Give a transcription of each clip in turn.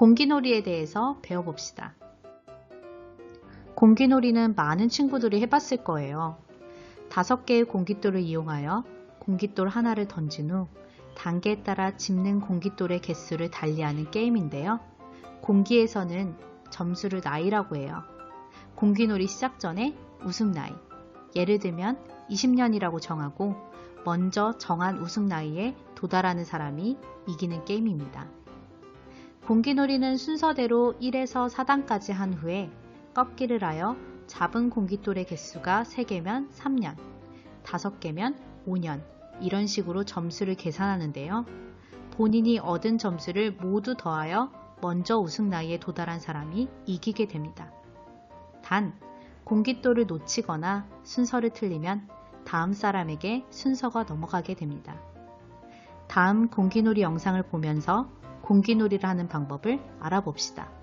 공기놀이에 대해서 배워봅시다. 공기놀이는 많은 친구들이 해봤을 거예요. 다섯 개의 공깃돌을 이용하여 공깃돌 하나를 던진 후 단계에 따라 짚는 공깃돌의 개수를 달리하는 게임인데요. 공기에서는 점수를 나이라고 해요. 공기놀이 시작 전에 우승 나이, 예를 들면 20년이라고 정하고 먼저 정한 우승 나이에 도달하는 사람이 이기는 게임입니다. 공기놀이는 순서대로 1에서 4단까지 한 후에 꺾기를 하여 잡은 공깃돌의 개수가 3개면 3년, 5개면 5년, 이런 식으로 점수를 계산하는데요. 본인이 얻은 점수를 모두 더하여 먼저 우승 나이에 도달한 사람이 이기게 됩니다. 단, 공깃돌을 놓치거나 순서를 틀리면 다음 사람에게 순서가 넘어가게 됩니다. 다음 공기놀이 영상을 보면서 공기놀이를 하는 방법을 알아봅시다.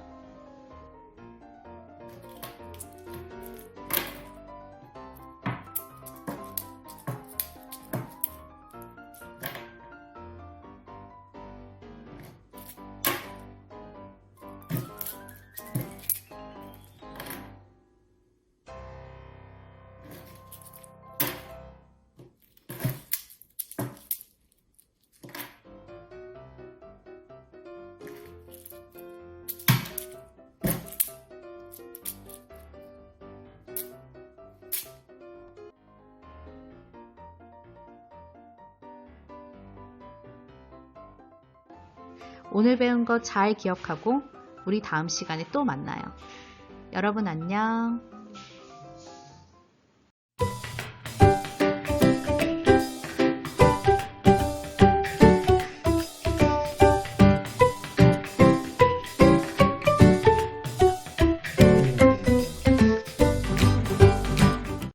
오늘 배운 거 잘 기억하고 우리 다음 시간에 또 만나요. 여러분 안녕.